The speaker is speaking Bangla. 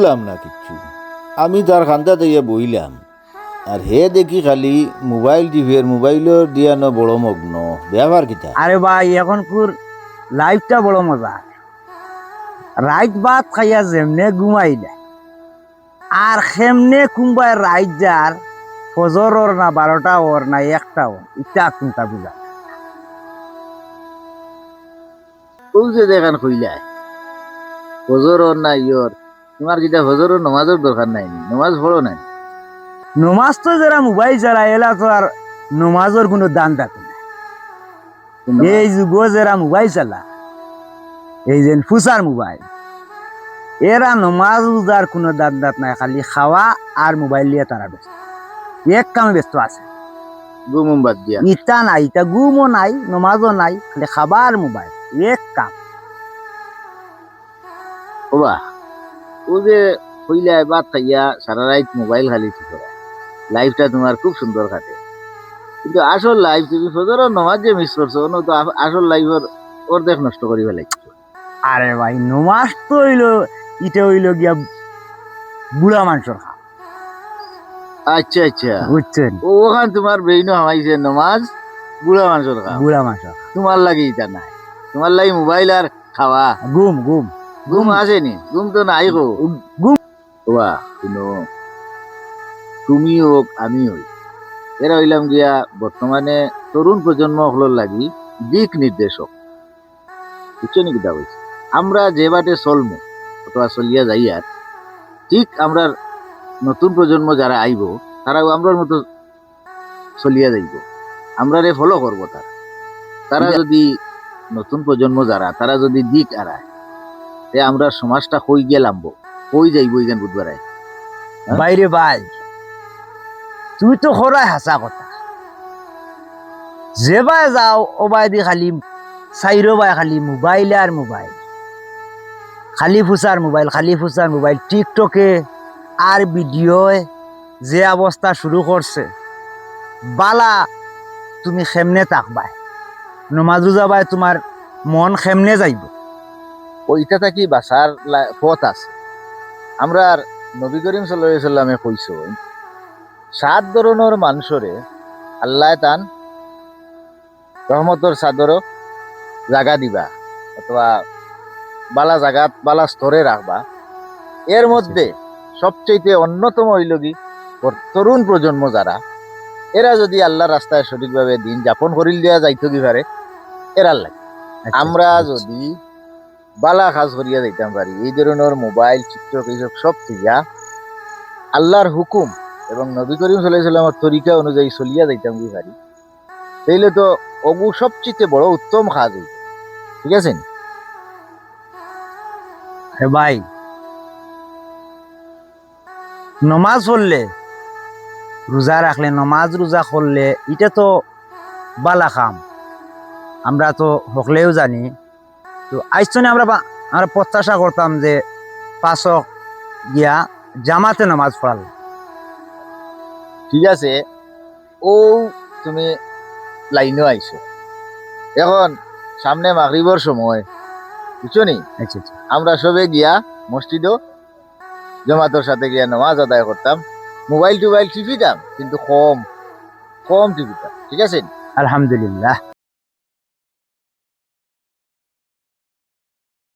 বুঝলাম না কিচ্ছু। আমি তার খান্দা দিয়ে বইলাম। আর হে দেখি খালি মোবাইল টিভির মোবাইলের দিয়ানো বড় মগ্ন। ব্যবহার কিতা? আরে ভাই এখন কুর লাইফটা বড় মজা। রাইত ভাত খাইয়া যেমনে ঘুমাই দেয় আর সেমনে কুম্বাই রাইত যার ফজরর না বারোটা ওর না একটা ওর ইটা কোনটা বুঝা? যে দেখান কইলাই হজরর না ইয়র তোমার কিটা হজরর নমাজের দরকার নাই। নমাজ পড়ো নাই। নমাজ তো যারা মোবাইল চালা এলা তো আর নমাজের কোনো দান থাকে না। এই যুগ যারা মোবাইল চালা এই যে ফুসার মোবাইল এরা নমাজ উজার কোনো দাঁত দাঁত নাই খালি খাওয়া আর মোবাইল নিয়ে তারা ব্যস্ত। এক কামে ব্যস্ত আছে। গুমুম বাদ দিয়া। ইটা নাই ইটা গুমও নাই নমাজও নাই খালি খাবা আর মোবাইল এক কাম। ওবা ও যে কইলাই ভাত খাইয়া সারা রাত মোবাইল খালি ঠিক লাইফটা তোমার খুব সুন্দর কাটে। কিন্তু আসল লাইফ তুমি ফজর নমাজ যে মিস করছ নো তো আসল লাইফের অর্ধেক নষ্ট করি ফেলাইছো আরে ভাই নমাজ তো হইল ইটা হইল গিয়া বুড়া মানুষের খাম আচ্ছা আচ্ছা। বুঝছেন? ওখান তোমার বেইনো হামাইছে নমাজ বুড়া মানুষের খাও বুড়া মানুষের তোমার লাগে এটা নাই। তোমার লাগে মোবাইল আর খাওয়া। গুম গুম ঘুম আসেনি ঘুম তো নাই গো। ঘুম বাবা শুনো তুমি হোক আমি হই। এরা হইলাম গিয়া বর্তমানে তরুণ প্রজন্ম হলোর লাগি দিক নির্দেশক। বুঝছ নাকি দা বলছি আমরা যে বাটে চলমু অথবা চলিয়া যাই আর ঠিক আমরা নতুন প্রজন্ম যারা আইব তারাও আমরার মতো চলিয়া যাইব। আমরা রে ফলো করব তারা। তারা যদি নতুন প্রজন্ম যারা তারা যদি দিক আড়ায় তে আমরা সমাজটা হই গেলাম হই যাইব ইগান বুধবার। হ্যাঁ? বাইরে ভাই তুই তো খরাই হাসা কথা। যে বাই যাও ও বাই দি খালি চাইরো বাই খালি মোবাইল আর মোবাইল। খালি ফুসার মোবাইল, খালি ফুসার মোবাইল। টিকটকে আর ভিডিও যে অবস্থা শুরু করছে বালা তুমি খেমনে থাকবাই নমাজু যাবাই তোমার মন খেমনে যাইব। ওইটা থাকি বাসার পথ আছে। আমরা নবী করিম সাল্লামে কইছ সাত ধরনের মানুষরে আল্লাহ তান রহমতর চাদর জাগা দিবা অথবা বালা জাগাত বালা স্তরে রাখবা। এর মধ্যে সবচেয়ে অন্যতম হইল কি তরুণ প্রজন্ম যারা এরা যদি আল্লাহ রাস্তায় সঠিকভাবে দিন যাপন করিল দেওয়া যাইতো কি পারে এরার লাগে। আমরা যদি বালা কাজ করিয়া যাইতাম পারি এই ধরনের মোবাইল চিত্র এইসব সব থিয়া আল্লাহর হুকুম এবং নবী করিম সাল্লামের তরিকা অনুযায়ী চলিয়া যাইতাম কি পারি তাইলে তো অগু সবচেয়ে বড় উত্তম কাজ হইব ঠিক আছে হে ভাই, নমাজ পড়লে রোজা রাখলে, নমাজ রোজা করলে, এটা তো বালা খাম। আমরা তো হকলেও জানি তো আইসনে আমরা আমরা প্রত্যাশা করতাম যে পাঁচক গিয়া জামাতে নামাজ পড়াল। ঠিক আছে। ও তুমি লাইনও আইছো। এখন সামনে মাগরিবর সময়। বুঝছ নি? আচ্ছা আচ্ছা। আমরা সবে গিয়া মসজিদও জমাতর সাথে গিয়া নামাজ আদায় করতাম। মোবাইল টোবাইল টিপিতাম কিন্তু কম কম টিপিতাম। ঠিক আছে আলহামদুলিল্লাহ।